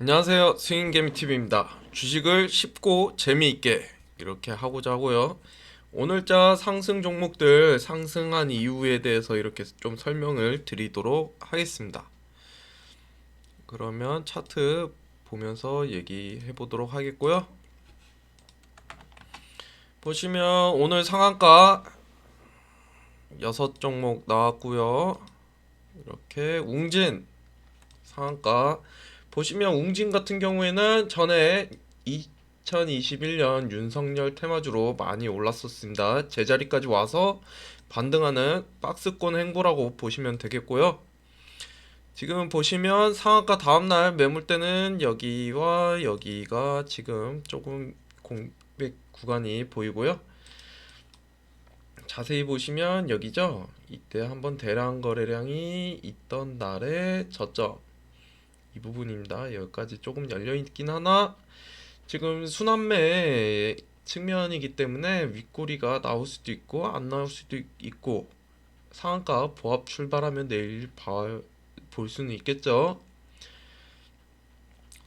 안녕하세요. 스윙개미TV입니다. 주식을 쉽고 재미있게 이렇게 하고자 하고요. 오늘자 상승 종목들 상승한 이유에 대해서 이렇게 좀 설명을 드리도록 하겠습니다. 그러면 차트 보면서 얘기해 보도록 하겠고요. 보시면 오늘 상한가 여섯 종목 나왔고요. 이렇게 웅진 상한가 보시면 웅진 같은 경우에는 전에 2021년 윤석열 테마주로 많이 올랐었습니다. 제자리까지 와서 반등하는 박스권 행보라고 보시면 되겠고요. 지금 보시면 상한가 다음날 매물대는 여기와 여기가 지금 조금 공백 구간이 보이고요. 자세히 보시면 여기죠. 이때 한번 대량 거래량이 있던 날의 저점 이 부분입니다. 여기까지 조금 열려 있긴 하나 지금 순환매 측면이기 때문에 윗꼬리가 나올 수도 있고 안 나올 수도 있고 상한가 보합 출발하면 내일 봐- 볼 수는 있겠죠.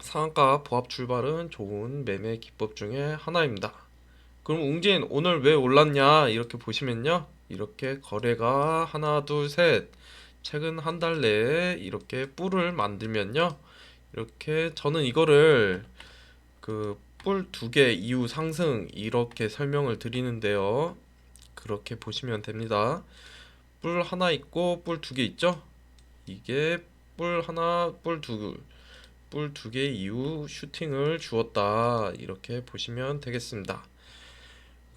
상한가 보합 출발은 좋은 매매 기법 중에 하나입니다. 그럼 웅진 오늘 왜 올랐냐 이렇게 보시면요. 이렇게 거래가 하나 둘 셋 최근 한 달 내에 이렇게 뿔을 만들면요. 이렇게 저는 이거를 그 뿔 두 개 이후 상승 이렇게 설명을 드리는데요. 그렇게 보시면 됩니다. 뿔 하나 있고 뿔 두 개 있죠? 이게 뿔 하나, 뿔 두, 뿔 두 개 이후 슈팅을 주었다. 이렇게 보시면 되겠습니다.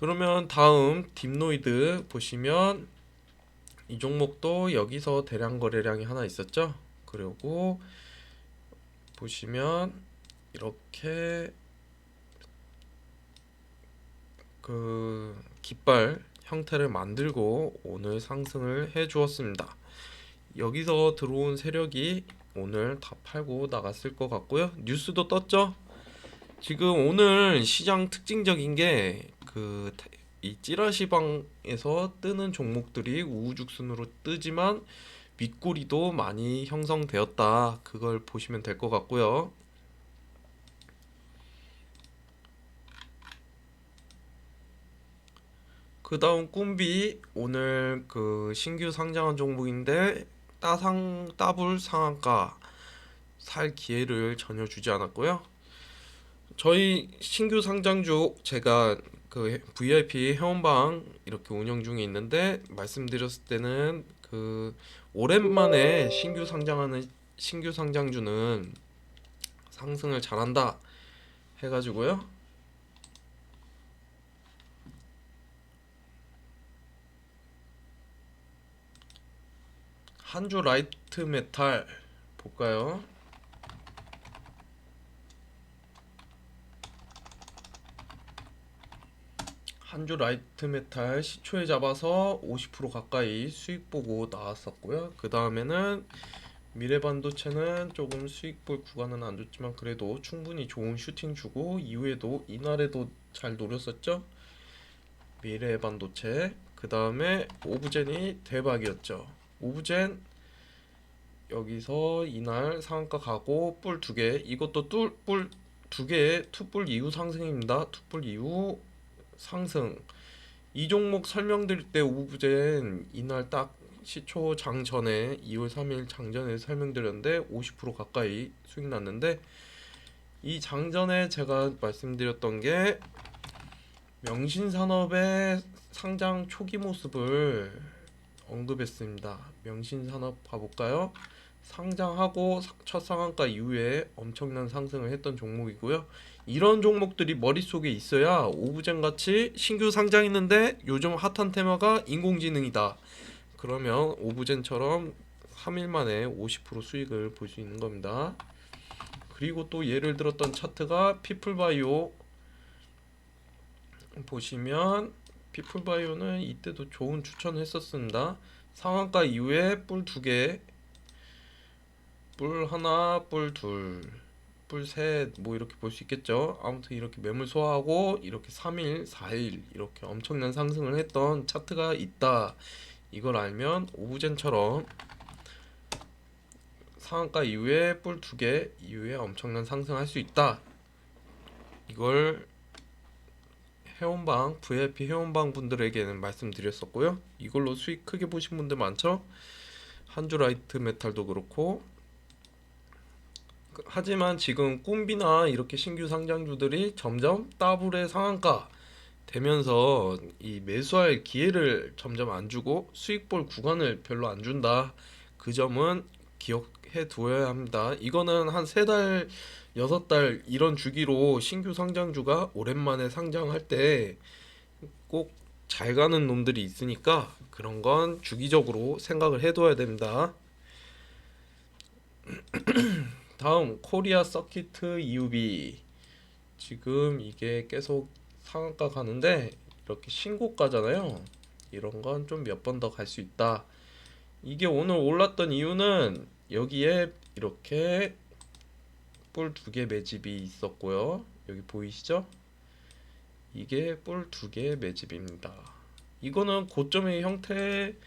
그러면 다음 딥노이드 보시면 이 종목도 여기서 대량 거래량이 하나 있었죠? 그리고 보시면 이렇게 그 깃발 형태를 만들고 오늘 상승을 해 주었습니다. 여기서 들어온 세력이 오늘 다 팔고 나갔을 것 같고요. 뉴스도 떴죠? 지금 오늘 시장 특징적인 게그 이 찌라시방에서 뜨는 종목들이 우후죽순으로 뜨지만 윗꼬리도 많이 형성되었다. 그걸 보시면 될 것 같고요. 그 다음 꿈비 오늘 그 신규 상장한 종목인데 따상 따블 상한가 살 기회를 전혀 주지 않았고요. 저희 신규 상장주 제가 그 VIP 회원방 이렇게 운영 중에 있는데 말씀드렸을 때는 그 오랜만에 신규 상장하는 신규 상장주는 상승을 잘한다 해가지고요. 한주 라이트 메탈 볼까요? 한 주 라이트 메탈 시초에 잡아서 50% 가까이 수익 보고 나왔었고요. 그 다음에는 미래 반도체는 조금 수익 볼 구간은 안 좋지만 그래도 충분히 좋은 슈팅 주고 이후에도 이날에도 잘 노렸었죠. 미래 반도체 그 다음에 오브젠이 대박이었죠. 오브젠 여기서 이날 상한가 가고 뿔 두 개 이것도 뿔 두 개의 투뿔 이후 상승입니다. 투뿔 이후 상승 이 종목 설명드릴 때 오브젠 이날 딱 시초 장 전에 2월 3일 장전에 설명드렸는데 50% 가까이 수익 났는데 이 장전에 제가 말씀드렸던 게 명신산업의 상장 초기 모습을 언급했습니다. 명신산업 봐볼까요? 상장하고 사- 첫 상한가 이후에 엄청난 상승을 했던 종목이고요. 이런 종목들이 머릿속에 있어야 오브젠 같이 신규 상장했는데 요즘 핫한 테마가 인공지능이다. 그러면 오브젠처럼 3일 만에 50% 수익을 볼 수 있는 겁니다. 그리고 또 예를 들었던 차트가 피플바이오 보시면 피플바이오는 이때도 좋은 추천을 했었습니다. 상한가 이후에 뿔두 개, 뿔 하나, 뿔 둘, 뿔 셋, 뭐 이렇게 볼 수 있겠죠. 아무튼 이렇게 매물 소화하고 이렇게 3일, 4일 이렇게 엄청난 상승을 했던 차트가 있다. 이걸 알면 오브젠처럼 상한가 이후에 뿔 두 개 이후에 엄청난 상승할 수 있다. 이걸 회원방 VIP 회원방 분들에게는 말씀드렸었고요. 이걸로 수익 크게 보신 분들 많죠? 한주 라이트 메탈도 그렇고 그- 하지만 지금 꿈비나 이렇게 신규 상장주들이 점점 더블의 상한가 되면서 이 매수할 기회를 점점 안 주고 수익 볼 구간을 별로 안 준다. 그 점은 기억해 두어야 합니다. 이거는 한 세 달, 여섯 달 이런 주기로 신규 상장주가 오랜만에 상장할 때 꼭 잘 가는 놈들이 있으니까 그런 건 주기적으로 생각을 해둬야 됩니다. 다음 코리아 서키트 EUB 지금 이게 계속 상한가 가는데 이렇게 신고가잖아요. 이런 건 좀 몇 번 더 갈 수 있다. 이게 오늘 올랐던 이유는 여기에 이렇게 뿔 두 개 매집이 있었고요. 여기 보이시죠? 이게 뿔 두 개 매집입니다. 이거는 고점의 형태를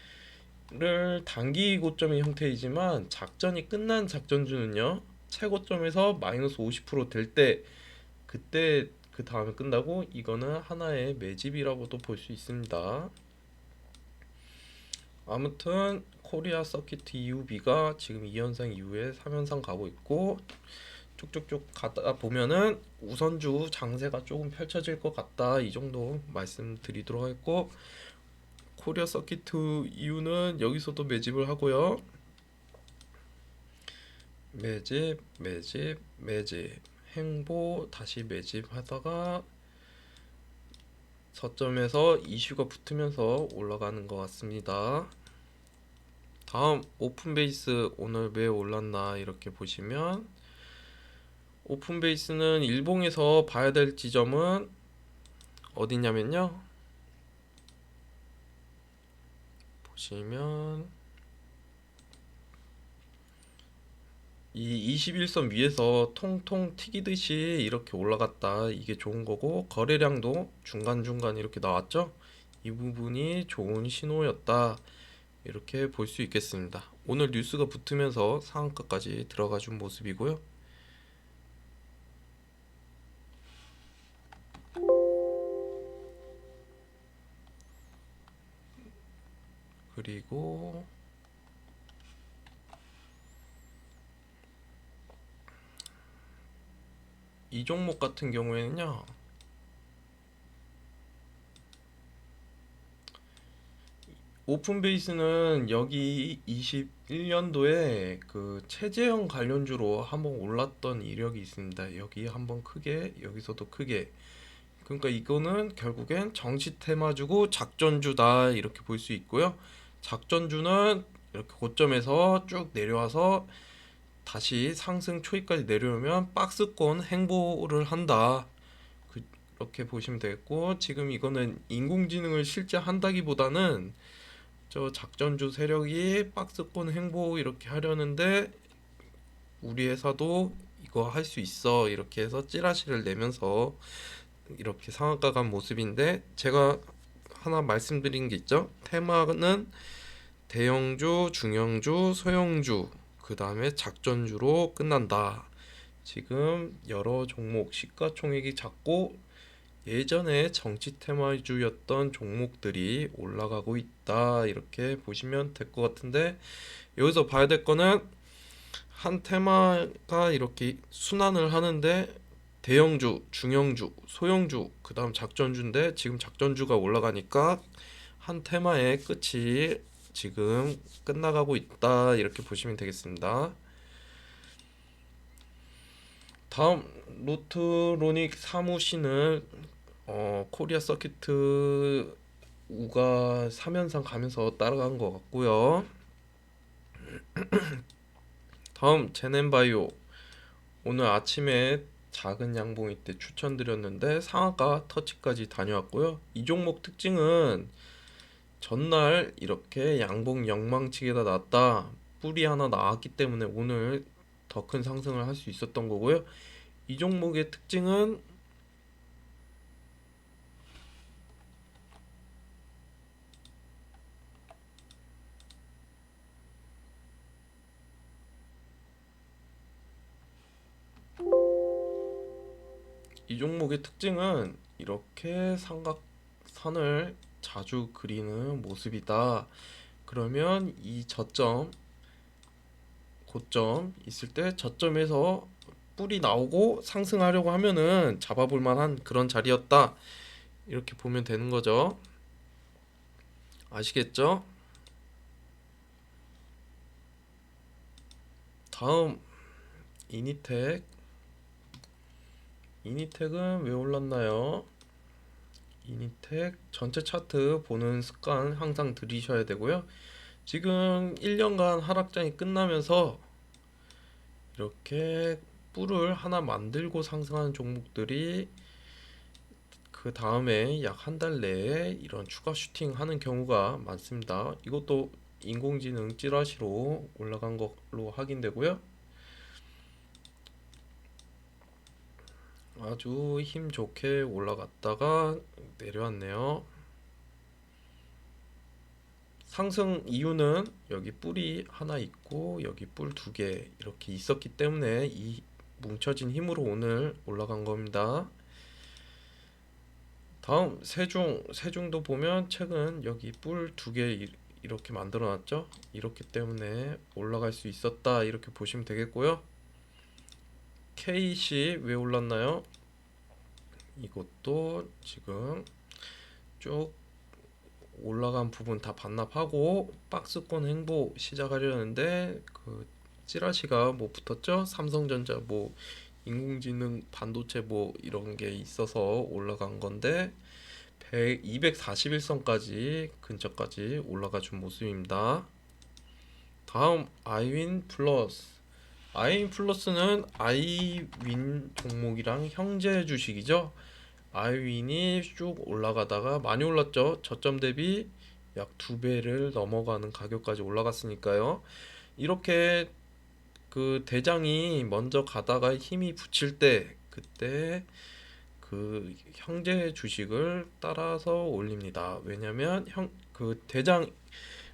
단기 고점의 형태이지만 작전이 끝난 작전주는요. 최고점에서 마이너스 50%될 때 그때 그 다음에 끝나고 이거는 하나의 매집이라고도 볼 수 있습니다. 아무튼 코리아 서키트 EUB가 지금 2연상 이후에 3연상 가고 있고 쭉쭉쭉 가다 보면은 우선주 장세가 조금 펼쳐질 것 같다 이 정도 말씀드리도록 하겠고 코리아 서키트 이유는 여기서도 매집을 하고요 매집 매집 매집 행보 다시 매집하다가 저점에서 이슈가 붙으면서 올라가는 것 같습니다. 다음 오픈 베이스 오늘 왜 올랐나 이렇게 보시면 오픈 베이스는 일봉에서 봐야 될 지점은 어디냐면요. 보시면 이 21선 위에서 통통 튀기듯이 이렇게 올라갔다. 이게 좋은 거고 거래량도 중간중간 이렇게 나왔죠? 이 부분이 좋은 신호였다. 이렇게 볼 수 있겠습니다. 오늘 뉴스가 붙으면서 상한가까지 들어가 준 모습이고요. 그리고 이 종목 같은 경우에는요. 오픈 베이스는 여기 21년도에 그 최재형 관련주로 한번 올랐던 이력이 있습니다. 여기 한번 크게, 여기서도 크게. 그러니까 이거는 결국엔 정치 테마주고 작전주다 이렇게 볼 수 있고요. 작전주는 이렇게 고점에서 쭉 내려와서 다시 상승 초입까지 내려오면 박스권 행보를 한다. 그렇게 보시면 되겠고 지금 이거는 인공지능을 실제 한다기보다는 저 작전주 세력이 박스권 행보 이렇게 하려는데 우리 회사도 이거 할 수 있어 이렇게 해서 찌라시를 내면서 이렇게 상한가 간 모습인데 제가 하나 말씀드린 게 있죠. 테마는 대형주, 중형주, 소형주 그 다음에 작전주로 끝난다. 지금 여러 종목 시가총액이 작고 예전에 정치 테마주였던 종목들이 올라가고 있다. 이렇게 보시면 될 것 같은데 여기서 봐야 될 거는 한 테마가 이렇게 순환을 하는데 대형주, 중형주, 소형주, 그 다음 작전주인데 지금 작전주가 올라가니까 한 테마의 끝이 지금 끝나가고 있다 이렇게 보시면 되겠습니다. 다음 로트로닉 사무실은 어, 코리아 서키트 우가 3연상 가면서 따라간 것 같고요. 다음 제넨바이오 오늘 아침에 작은 양봉이 때 추천드렸는데 상한가 터치까지 다녀왔고요. 이 종목 특징은 전날 이렇게 양봉 영망치기가 났다 뿌리 하나 나왔기 때문에 오늘 더 큰 상승을 할 수 있었던 거고요. 이 종목의 특징은 이 종목의 특징은 이렇게 삼각선을 자주 그리는 모습이다. 그러면 이 저점, 고점 있을 때 저점에서 뿔이 나오고 상승하려고 하면은 잡아볼 만한 그런 자리였다. 이렇게 보면 되는 거죠. 아시겠죠? 다음 이니텍 이니텍은 왜 올랐나요? 이니텍 전체 차트 보는 습관 항상 들이셔야 되고요. 지금 1년간 하락장이 끝나면서 이렇게 뿔을 하나 만들고 상승하는 종목들이 그 다음에 약 한 달 내에 이런 추가 슈팅 하는 경우가 많습니다. 이것도 인공지능 찌라시로 올라간 걸로 확인되고요. 아주 힘 좋게 올라갔다가 내려왔네요. 상승 이유는 여기 뿔이 하나 있고 여기 뿔 두 개 이렇게 있었기 때문에 이 뭉쳐진 힘으로 오늘 올라간 겁니다. 다음 세중 세중도 보면 최근 여기 뿔 두 개 이렇게 만들어 놨죠. 이렇기 때문에 올라갈 수 있었다 이렇게 보시면 되겠고요. KC 왜 올랐나요? 이것도 지금 쭉 올라간 부분 다 반납하고 박스권 행보 시작하려는데 그 찌라시가 뭐 붙었죠? 삼성전자 뭐 인공지능 반도체 뭐 이런 게 있어서 올라간 건데 100, 241선까지 근처까지 올라가 준 모습입니다. 다음 아이윈 플러스 아이윈 플러스는 아이윈 종목이랑 형제 주식이죠. 아이윈이 쭉 올라가다가 많이 올랐죠. 저점 대비 약 두 배를 넘어가는 가격까지 올라갔으니까요. 이렇게 그 대장이 먼저 가다가 힘이 붙일 때 그때 그 형제 주식을 따라서 올립니다. 왜냐면 형 그 대장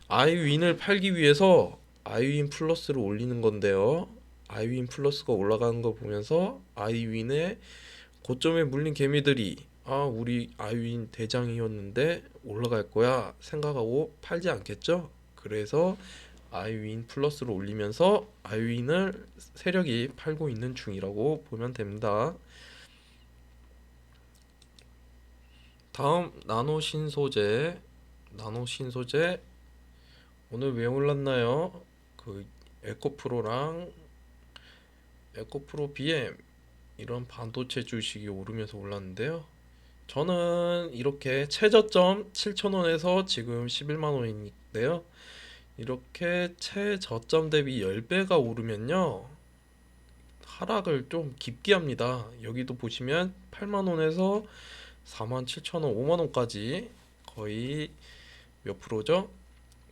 아이윈을 팔기 위해서 아이윈 플러스를 올리는 건데요. 아이윈 플러스가 올라가는 거 보면서 아이윈의 고점에 물린 개미들이 아 우리 아이윈 대장이었는데 올라갈 거야 생각하고 팔지 않겠죠? 그래서 아이윈 플러스를 올리면서 아이윈을 세력이 팔고 있는 중이라고 보면 됩니다. 다음 나노 신소재 나노 신소재 오늘 왜 올랐나요? 그 에코프로랑 에코프로 BM 이런 반도체 주식이 오르면서 올랐는데요. 저는 이렇게 최저점 7,000원에서 지금 11만 원인데요. 이렇게 최저점 대비 10배가 오르면요. 하락을 좀 깊게 합니다. 여기도 보시면 8만 원에서 4만 7천 원, 5만 원까지 거의 몇 프로죠?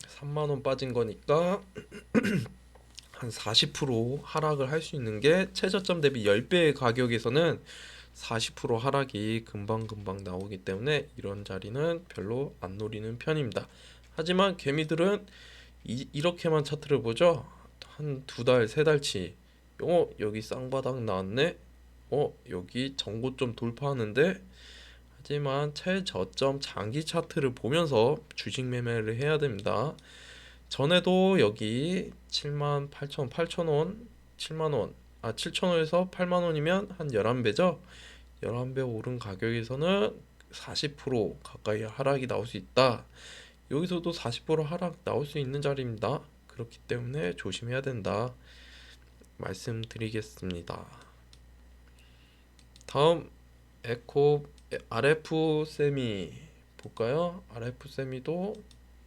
3만 원 빠진 거니까 한 40% 하락을 할 수 있는 게 최저점 대비 10배의 가격에서는 40% 하락이 금방금방 나오기 때문에 이런 자리는 별로 안 노리는 편입니다. 하지만 개미들은 이, 이렇게만 차트를 보죠. 한 두 달, 세 달치. 어, 여기 쌍바닥 나왔네. 어, 여기 전고점 돌파하는데 하지만 최저점 장기 차트를 보면서 주식 매매를 해야 됩니다. 전에도 여기 7만 8천 8천 원, 7만 원, 아 7천 원에서 8만 원이면 한 11배죠. 11배 오른 가격에서는 40% 가까이 하락이 나올 수 있다. 여기서도 40% 하락 나올 수 있는 자리입니다. 그렇기 때문에 조심해야 된다. 말씀드리겠습니다. 다음 에코 RF 세미 볼까요? RF 세미도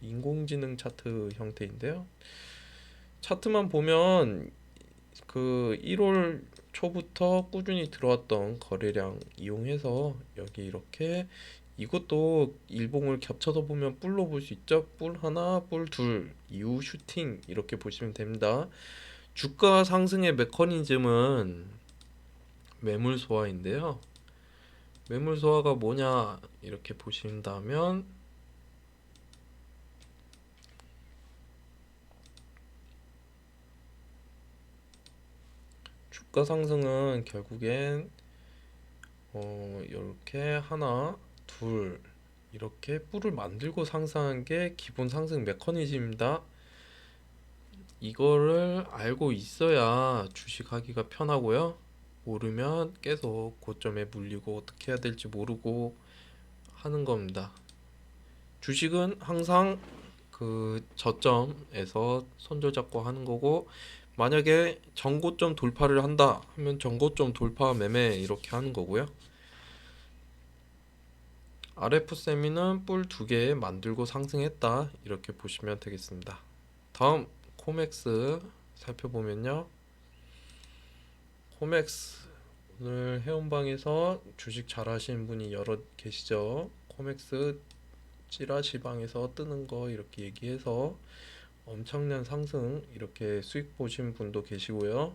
인공지능 차트 형태인데요. 차트만 보면 그 1월 초부터 꾸준히 들어왔던 거래량 이용해서 여기 이렇게 이것도 일봉을 겹쳐서 보면 뿔로 볼 수 있죠. 뿔 하나, 뿔 둘, 이후 슈팅 이렇게 보시면 됩니다. 주가 상승의 메커니즘은 매물 소화인데요. 매물 소화가 뭐냐 이렇게 보신다면 주가 상승은 결국엔 어, 이렇게 하나, 둘 이렇게 뿔을 만들고 상승한 게 기본 상승 메커니즘입니다. 이거를 알고 있어야 주식하기가 편하고요. 모르면 계속 고점에 물리고 어떻게 해야 될지 모르고 하는 겁니다. 주식은 항상 그 저점에서 손절 잡고 하는 거고 만약에 전고점 돌파를 한다 하면 전고점 돌파 매매 이렇게 하는 거고요. RF 세미는 뿔 두 개 만들고 상승했다 이렇게 보시면 되겠습니다. 다음 코맥스 살펴보면요. 코맥스 오늘 회원방에서 주식 잘 하시는 분이 여러 계시죠. 코맥스 찌라시방에서 뜨는 거 이렇게 얘기해서 엄청난 상승 이렇게 수익 보신 분도 계시고요.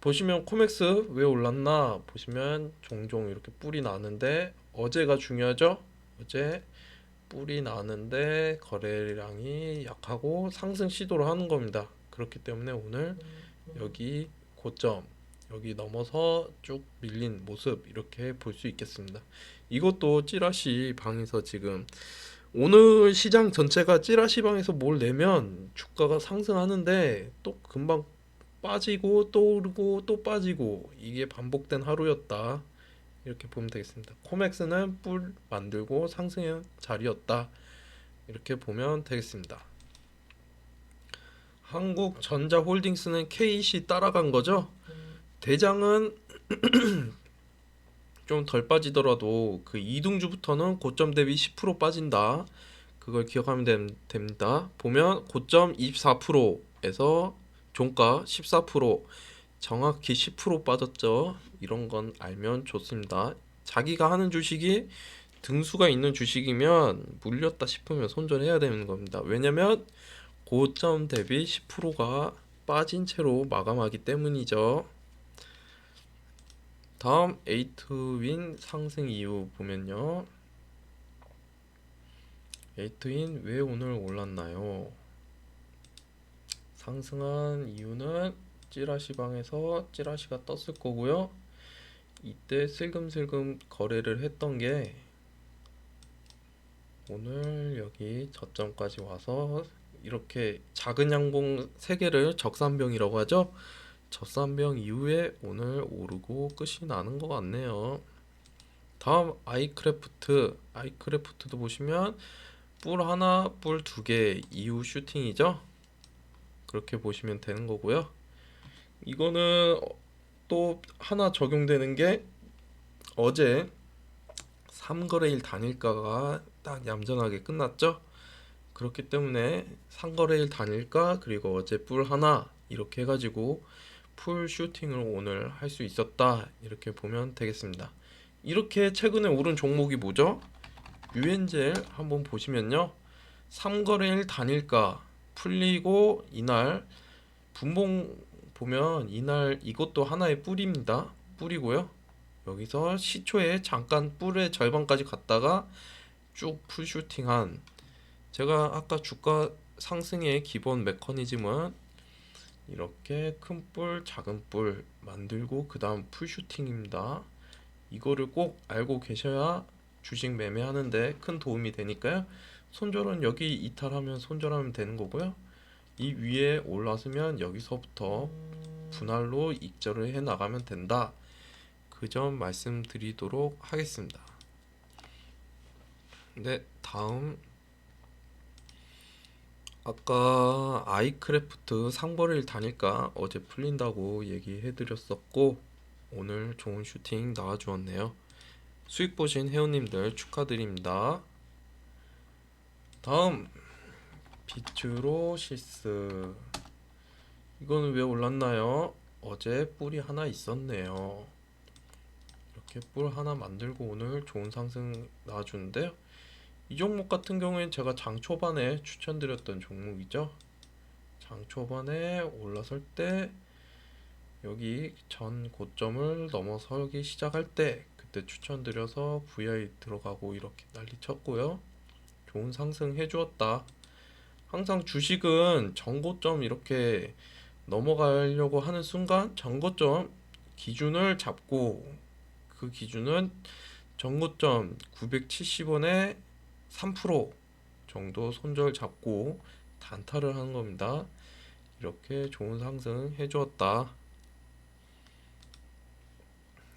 보시면 코맥스 왜 올랐나 보시면 종종 이렇게 뿔이 나는데 어제가 중요하죠. 어제 뿔이 나는데 거래량이 약하고 상승 시도를 하는 겁니다. 그렇기 때문에 오늘 여기 고점 여기 넘어서 쭉 밀린 모습 이렇게 볼 수 있겠습니다. 이것도 찌라시 방에서 지금 오늘 시장 전체가 찌라시 방에서 뭘 내면 주가가 상승하는데 또 금방 빠지고 또 오르고 또 빠지고 이게 반복된 하루였다. 이렇게 보면 되겠습니다. 코맥스는 뿔 만들고 상승의 자리였다. 이렇게 보면 되겠습니다. 한국전자홀딩스는 KC 따라간 거죠. 대장은 좀 덜 빠지더라도 그 이등주부터는 고점 대비 10% 빠진다. 그걸 기억하면 됨- 됩니다. 보면 고점 24%에서 종가 14% 정확히 10% 빠졌죠. 이런 건 알면 좋습니다. 자기가 하는 주식이 등수가 있는 주식이면 물렸다 싶으면 손절해야 되는 겁니다. 왜냐면 고점 대비 10%가 빠진 채로 마감하기 때문이죠. 다음 에이트윈 상승 이유 보면요. 에이트윈 왜 오늘 올랐나요? 상승한 이유는 찌라시 방에서 찌라시가 떴을 거고요. 이때 슬금슬금 거래를 했던 게 오늘 여기 저점까지 와서 이렇게 작은 양봉 3개를 적산병이라고 하죠. 적산병 이후에 오늘 오르고 끝이 나는 것 같네요. 다음 아이크래프트 아이크래프트도 보시면 뿔 하나 뿔 두 개 이후 슈팅이죠. 그렇게 보시면 되는 거고요. 이거는 또 하나 적용되는 게 어제 3거래일 단일가가 딱 얌전하게 끝났죠. 그렇기 때문에 3거래일 단일가 그리고 어제 뿔 하나 이렇게 해가지고 풀 슈팅을 오늘 할 수 있었다 이렇게 보면 되겠습니다. 이렇게 최근에 오른 종목이 뭐죠? 유엔젤 한번 보시면요. 3거래일 단일가 풀리고 이날 분봉 보면 이날 이것도 하나의 뿔입니다. 뿔이고요. 여기서 시초에 잠깐 뿔의 절반까지 갔다가 쭉 풀슈팅한 제가 아까 주가 상승의 기본 메커니즘은 이렇게 큰 뿔, 작은 뿔 만들고 그 다음 풀슈팅입니다. 이거를 꼭 알고 계셔야 주식 매매하는데 큰 도움이 되니까요. 손절은 여기 이탈하면 손절하면 되는 거고요. 이 위에 올라서면 여기서부터 분할로 익절을 해 나가면 된다. 그 점 말씀드리도록 하겠습니다. 네, 다음 아까 아이크래프트 상벌일 다닐까 어제 풀린다고 얘기해 드렸었고 오늘 좋은 슈팅 나와 주었네요. 수익 보신 회원님들 축하드립니다. 다음 비트로시스 이거는 왜 올랐나요? 어제 뿔이 하나 있었네요. 이렇게 뿔 하나 만들고 오늘 좋은 상승 나와주는데요. 이 종목 같은 경우에는 제가 장 초반에 추천드렸던 종목이죠. 장 초반에 올라설 때 여기 전 고점을 넘어서기 시작할 때 그때 추천드려서 VI 들어가고 이렇게 난리 쳤고요. 좋은 상승 해주었다. 항상 주식은 전고점 이렇게 넘어가려고 하는 순간 전고점 기준을 잡고 그 기준은 전고점 970원에 3% 정도 손절 잡고 단타를 하는 겁니다. 이렇게 좋은 상승 해주었다.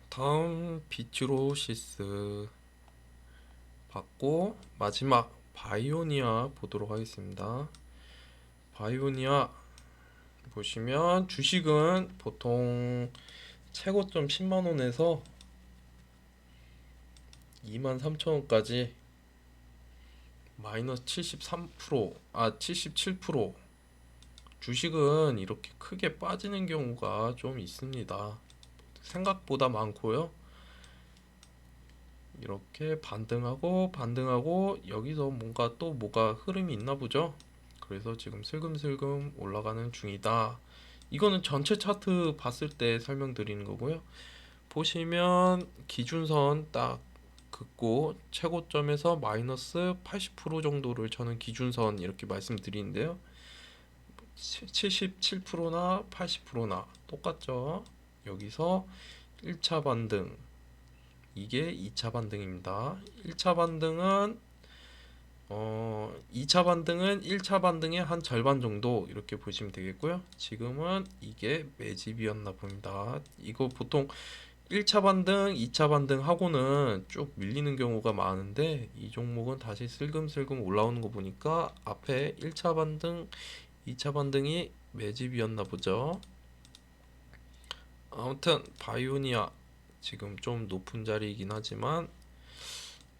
다음 비츠로시스 받고 마지막 바이오니아 보도록 하겠습니다. 바이오니아 보시면 주식은 보통 최고점 10만 원에서 2만 3천 원까지 마이너스 73%, 아 77% 주식은 이렇게 크게 빠지는 경우가 좀 있습니다. 생각보다 많고요. 이렇게 반등하고 반등하고 여기서 뭔가 또 뭐가 흐름이 있나 보죠. 그래서 지금 슬금슬금 올라가는 중이다. 이거는 전체 차트 봤을 때 설명드리는 거고요. 보시면 기준선 딱 긋고 최고점에서 마이너스 80% 정도를 저는 기준선 이렇게 말씀드리는데요. 77%나 80%나 똑같죠. 여기서 1차 반등 이게 2차 반등입니다. 1차 반등은 어 2차 반등은 1차 반등의 한 절반 정도 이렇게 보시면 되겠고요. 지금은 이게 매집이었나 봅니다. 이거 보통 1차 반등, 2차 반등 하고는 쭉 밀리는 경우가 많은데 이 종목은 다시 슬금슬금 올라오는 거 보니까 앞에 1차 반등, 2차 반등이 매집이었나 보죠. 아무튼 바이오니아 지금 좀 높은 자리이긴 하지만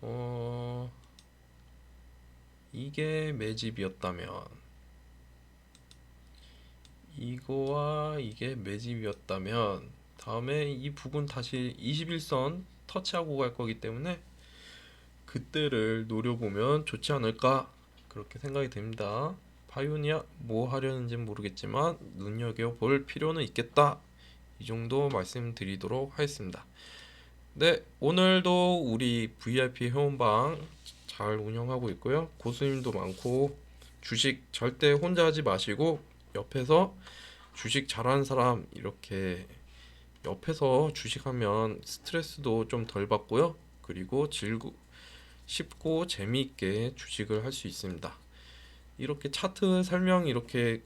어 이게 매집이었다면 이거와 이게 매집이었다면 다음에 이 부분 다시 21선 터치하고 갈 거기 때문에 그때를 노려보면 좋지 않을까 그렇게 생각이 됩니다. 바이오니아 뭐 하려는지 모르겠지만 눈여겨볼 필요는 있겠다. 이 정도 말씀드리도록 하겠습니다. 네, 오늘도 우리 VIP 회원방 잘 운영하고 있고요. 고수님도 많고 주식 절대 혼자 하지 마시고 옆에서 주식 잘하는 사람 이렇게 옆에서 주식하면 스트레스도 좀 덜 받고요. 그리고 즐고 쉽고 재미있게 주식을 할 수 있습니다. 이렇게 차트 설명 이렇게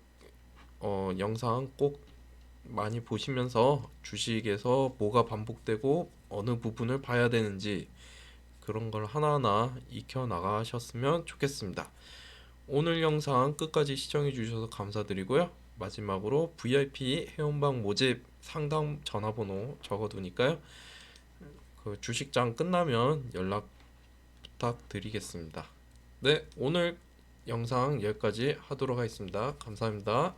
어, 영상 꼭 많이 보시면서 주식에서 뭐가 반복되고 어느 부분을 봐야 되는지 그런 걸 하나하나 익혀 나가셨으면 좋겠습니다. 오늘 영상 끝까지 시청해 주셔서 감사드리고요. 마지막으로 VIP 회원방 모집 상담 전화번호 적어두니까요. 그 주식장 끝나면 연락 부탁드리겠습니다. 네, 오늘 영상 여기까지 하도록 하겠습니다. 감사합니다.